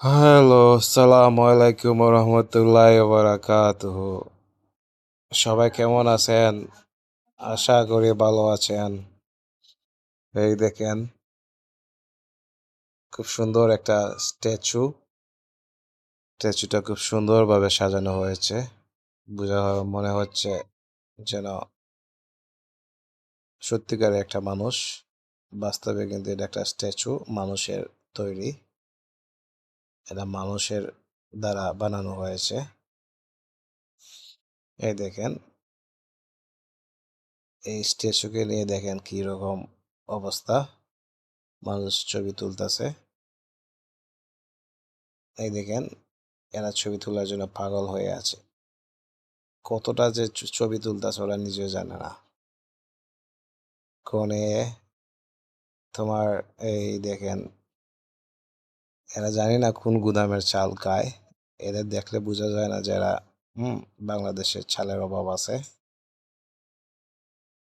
Hello, আসসালামু আলাইকুম রহমতুল্লাহ বারাকাতুহ সবাই কেমন আছেন? আশা করি ভালো আছেন। এই দেখেন খুব সুন্দর একটা স্ট্যাচু। স্ট্যাচুটা খুব সুন্দরভাবে সাজানো হয়েছে। বোঝা মনে হচ্ছে যেন সত্যিকারের একটা মানুষ। বাস্তবে কিন্তু এটা একটা স্ট্যাচু মানুষের তৈরি। এটা মানুষের দ্বারা বানানো হয়েছে। এই দেখেন। এই স্ট্যাচুকে নিয়ে দেখেন কি রকম অবস্থা। মানুষ ছবি তুলতেছে। এই দেখেন, এরা ছবি তোলার জন্য পাগল হয়ে আছে। কতটা যে ছবি তুলতেছে ওরা নিজেও জানে না। কোনে তোমার এই দেখেন এরা জানি না কোন গুদামের চাল খায়। এদের দেখলে বোঝা যায় না যারা হুম, বাংলাদেশের চালের অভাব আছে।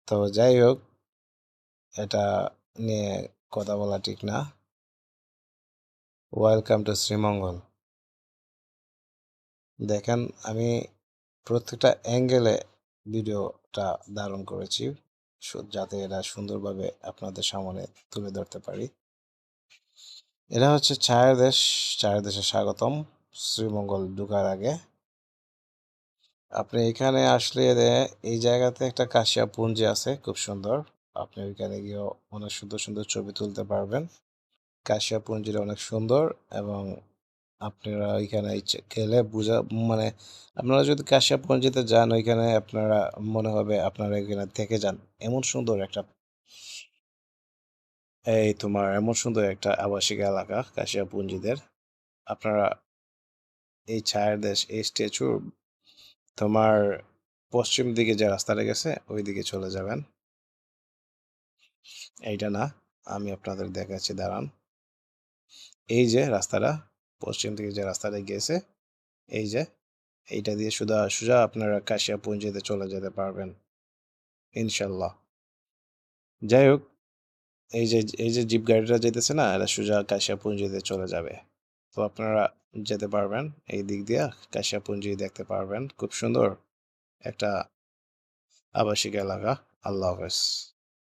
তো যাই হোক, এটা নিয়ে কথা বলা ঠিক না। ওয়েলকাম টু শ্রীমঙ্গল দেখেন, আমি প্রত্যেকটা অ্যাঙ্গেলে ভিডিওটা ধারণ করেছি যাতে এটা সুন্দরভাবে আপনাদের সামনে তুলে ধরতে পারি। এটা হচ্ছে ছায়ের দেশ ছায়ের দেশে স্বাগতম। শ্রীমঙ্গল ঢুকার আগে। আপনি এখানে আসলে এই জায়গাতে একটা কাশিয়া পুঞ্জি আছে, খুব সুন্দর। আপনি ওইখানে গিয়ে অনেক সুন্দর সুন্দর ছবি তুলতে পারবেন। কাশিয়া পুঞ্জিটা অনেক সুন্দর এবং আপনারা ওইখানে গেলে বুঝা মানে আপনারা যদি কাশিয়া পুঞ্জিতে যান, ওইখানে আপনারা মনে হবে আপনারা এখানে থেকে যান। এমন সুন্দর একটা এই তোমার এমন সুন্দর একটা আবাসিক এলাকা কাশিয়া পুঞ্জিদের আপনারা এই ছায়ের দেশ, এই স্ট্যাচুর তোমার পশ্চিম দিকে যে রাস্তাটা গেছে ওই দিকে চলে যাবেন। এইটা না, আমি আপনাদের দেখাচ্ছি, দাঁড়ান। এই যে রাস্তাটা, পশ্চিম দিকে যে রাস্তাটা গিয়েছে এই যে এইটা দিয়ে সুদা সুজা আপনারা কাশিয়া পুঞ্জিতে চলে যেতে পারবেন, ইনশাল্লাহ। যাই হোক এই যে এই যে জিপ গাড়িটা যেতেছে না, এটা সোজা কাশিয়াপুঞ্জিতে চলে যাবে। তো আপনারা যেতে পারবেন এই দিক দিয়ে, কাশিয়াপুঞ্জি দেখতে পারবেন। খুব সুন্দর একটা আবাসিক এলাকা। আল্লাহ হাফেজ।